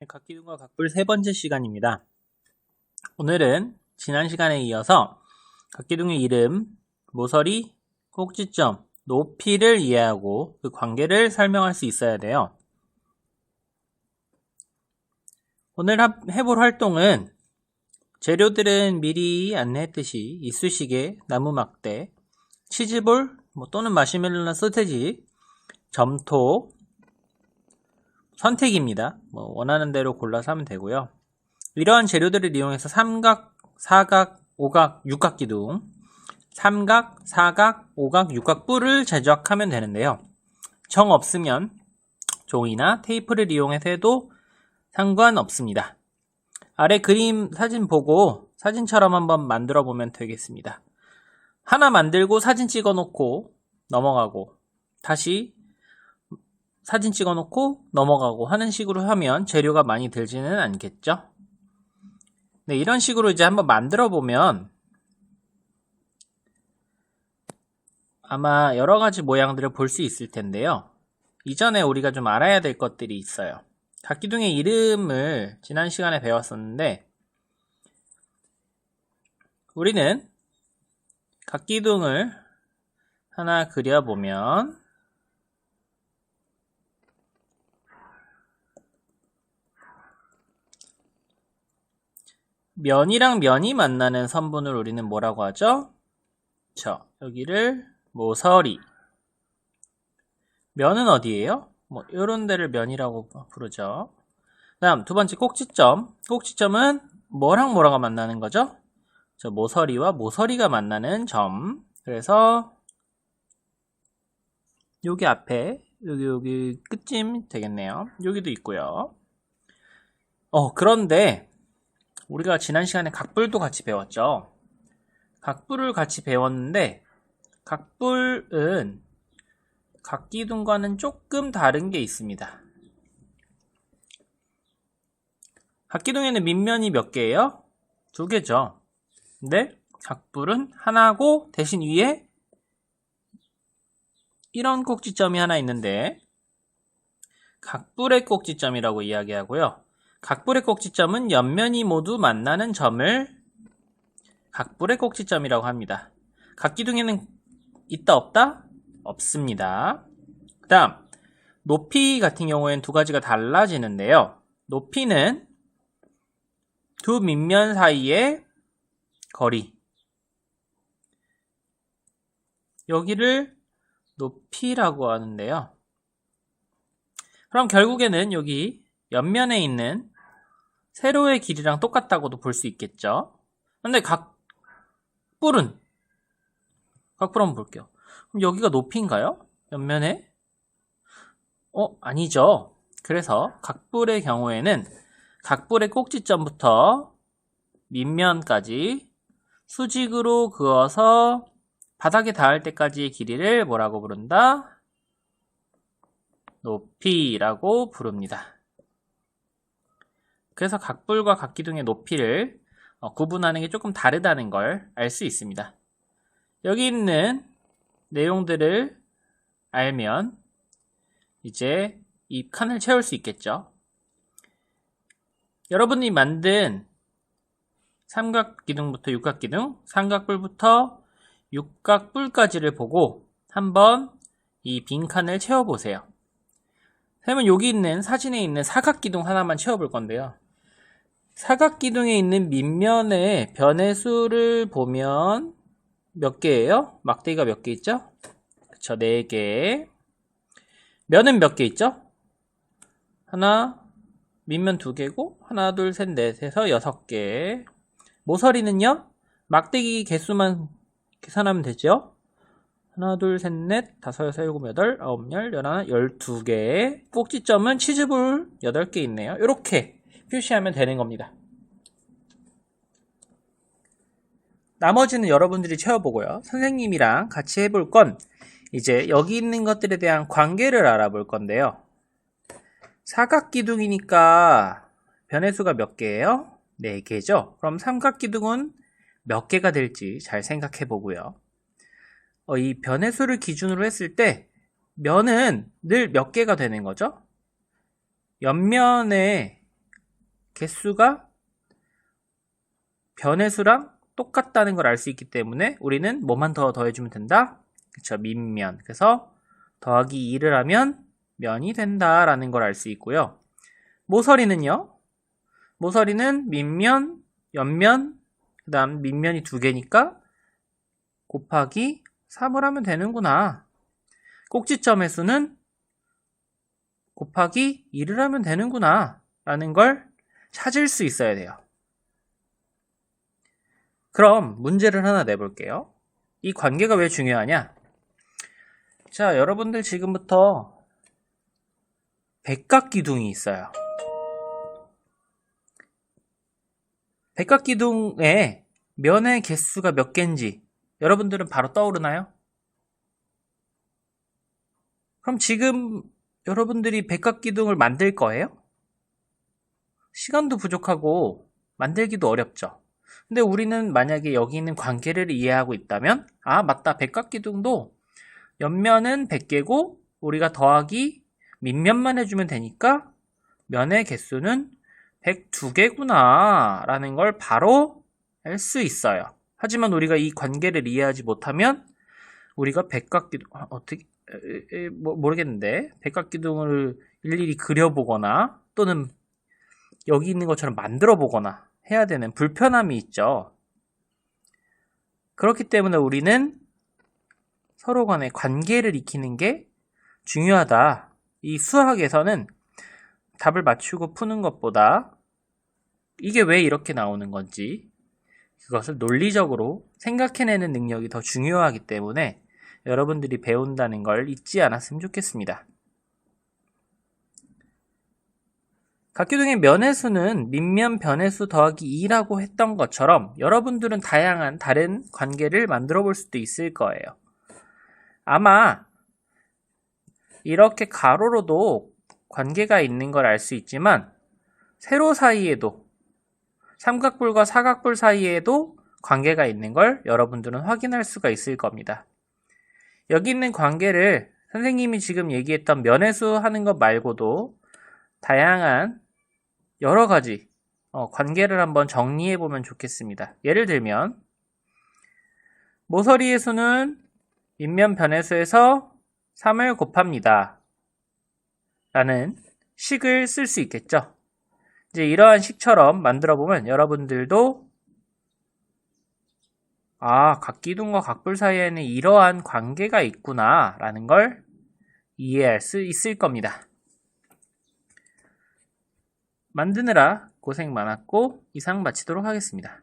네, 각기둥과 각불 세 번째 시간입니다. 오늘은 지난 시간에 이어서 각기둥의 이름, 모서리, 꼭지점, 높이를 이해하고 그 관계를 설명할 수 있어야 돼요. 오늘 하- 해볼 활동은 재료들은 미리 안내했듯이 이쑤시개, 나무 막대, 치즈볼 뭐 또는 마시멜로나 소세지, 점토, 선택입니다. 뭐 원하는 대로 골라서 하면 되고요. 이러한 재료들을 이용해서 삼각, 사각, 오각, 육각 기둥, 삼각, 사각, 오각, 육각 뿔을 제작하면 되는데요. 정 없으면 종이나 테이프를 이용해서 해도 상관없습니다. 아래 그림 사진 보고 사진처럼 한번 만들어 보면 되겠습니다. 하나 만들고 사진 찍어 놓고 넘어가고 다시 사진 찍어 놓고 넘어가고 하는 식으로 하면 재료가 많이 들지는 않겠죠? 네, 이런 식으로 이제 한번 만들어 보면 아마 여러 가지 모양들을 볼 수 있을 텐데요. 이전에 우리가 좀 알아야 될 것들이 있어요. 각기둥의 이름을 지난 시간에 배웠었는데 우리는 각기둥을 하나 그려보면 면이랑 면이 만나는 선분을 우리는 뭐라고 하죠? 저 여기를 모서리 면은 어디예요? 뭐 이런 데를 면이라고 부르죠. 다음 두 번째 꼭지점 꼭지점은 뭐랑 뭐라가 만나는 거죠? 저 모서리와 모서리가 만나는 점 그래서 여기 앞에 여기 여기 끝쯤 되겠네요. 여기도 있고요. 어 그런데 우리가 지난 시간에 각불도 같이 배웠죠. 각불을 같이 배웠는데 각불은 각기둥과는 조금 다른 게 있습니다. 각기둥에는 밑면이 몇 개예요? 두 개죠. 근데 각불은 하나고 대신 위에 이런 꼭지점이 하나 있는데 각불의 꼭지점이라고 이야기하고요. 각불의 꼭지점은 옆면이 모두 만나는 점을 각불의 꼭지점이라고 합니다. 각 기둥에는 있다 없다? 없습니다. 그 다음 높이 같은 경우에는 두 가지가 달라지는데요. 높이는 두 밑면 사이의 거리 여기를 높이라고 하는데요. 그럼 결국에는 여기 옆면에 있는 세로의 길이랑 똑같다고도 볼 수 있겠죠. 근데 각뿔은 각뿔 한번 볼게요. 그럼 여기가 높이인가요? 옆면에? 어, 아니죠. 그래서 각뿔의 경우에는 각뿔의 꼭지점부터 밑면까지 수직으로 그어서 바닥에 닿을 때까지의 길이를 뭐라고 부른다? 높이라고 부릅니다. 그래서 각불과 각기둥의 높이를 어, 구분하는 게 조금 다르다는 걸 알 수 있습니다. 여기 있는 내용들을 알면 이제 이 칸을 채울 수 있겠죠. 여러분이 만든 삼각기둥부터 육각기둥, 삼각뿔부터 육각뿔까지를 보고 한번 이 빈칸을 채워보세요. 그러면 여기 있는 사진에 있는 사각기둥 하나만 채워볼 건데요. 사각기둥에 있는 밑면의 변의 수를 보면 몇 개예요? 막대기가 몇 개 있죠? 그쵸, 4개. 면은 몇 개 있죠? 하나, 밑면 2개고, 하나, 둘, 셋, 넷 해서 6개. 모서리는요? 막대기 개수만 계산하면 되죠? 하나, 둘, 셋, 넷, 다섯, 여섯, 일곱, 여덟, 아홉, 열, 열하나, 열두 개. 꼭지점은 치즈볼 8개 있네요. 이렇게 표시하면 되는 겁니다. 나머지는 여러분들이 채워보고요. 선생님이랑 같이 해볼 건 이제 여기 있는 것들에 대한 관계를 알아볼 건데요. 사각기둥이니까 변의 수가 몇 개예요? 4개죠? 그럼 삼각기둥은 몇 개가 될지 잘 생각해 보고요. 어, 이 변의 수를 기준으로 했을 때 면은 늘 몇 개가 되는 거죠? 옆면에 개수가 변의 수랑 똑같다는 걸 알 수 있기 때문에 우리는 뭐만 더 더해주면 된다? 그쵸, 민면. 그래서 더하기 2를 하면 면이 된다라는 걸 알 수 있고요. 모서리는요? 모서리는 밑면, 옆면, 그 다음 밑면이 두 개니까 곱하기 3을 하면 되는구나. 꼭지점의 수는 곱하기 2를 하면 되는구나. 라는 걸 찾을 수 있어야 돼요. 그럼 문제를 하나 내볼게요. 이 관계가 왜 중요하냐? 자, 여러분들 지금부터 백각기둥이 있어요. 백각기둥에 면의 개수가 몇 개인지 여러분들은 바로 떠오르나요? 그럼 지금 여러분들이 백각기둥을 만들 거예요? 시간도 부족하고 만들기도 어렵죠. 근데 우리는 만약에 여기 있는 관계를 이해하고 있다면 아 맞다 백각기둥도 옆면은 100개고 우리가 더하기 밑면만 해주면 되니까 면의 개수는 102개구나 라는 걸 바로 알 수 있어요. 하지만 우리가 이 관계를 이해하지 못하면 우리가 백각기둥 아, 어떻게 에, 에, 뭐, 모르겠는데 백각기둥을 일일이 그려보거나 또는 여기 있는 것처럼 만들어 보거나 해야 되는 불편함이 있죠. 그렇기 때문에 우리는 서로 간의 관계를 익히는 게 중요하다. 이 수학에서는 답을 맞추고 푸는 것보다 이게 왜 이렇게 나오는 건지 그것을 논리적으로 생각해내는 능력이 더 중요하기 때문에 여러분들이 배운다는 걸 잊지 않았으면 좋겠습니다. 각기둥의 면의 수는 밑면 변의 수 더하기 2라고 했던 것처럼 여러분들은 다양한 다른 관계를 만들어 볼 수도 있을 거예요. 아마 이렇게 가로로도 관계가 있는 걸 알 수 있지만 세로 사이에도 삼각뿔과 사각뿔 사이에도 관계가 있는 걸 여러분들은 확인할 수가 있을 겁니다. 여기 있는 관계를 선생님이 지금 얘기했던 면회수 하는 것 말고도 다양한 여러 가지 어, 관계를 한번 정리해 보면 좋겠습니다. 예를 들면 모서리의 수는 밑면 변의수에서 3을 곱합니다. 라는 식을 쓸 수 있겠죠. 이제 이러한 식처럼 만들어 보면 여러분들도 아, 각기둥과 각불 사이에는 이러한 관계가 있구나 라는 걸 이해할 수 있을 겁니다. 만드느라 고생 많았고 이상 마치도록 하겠습니다.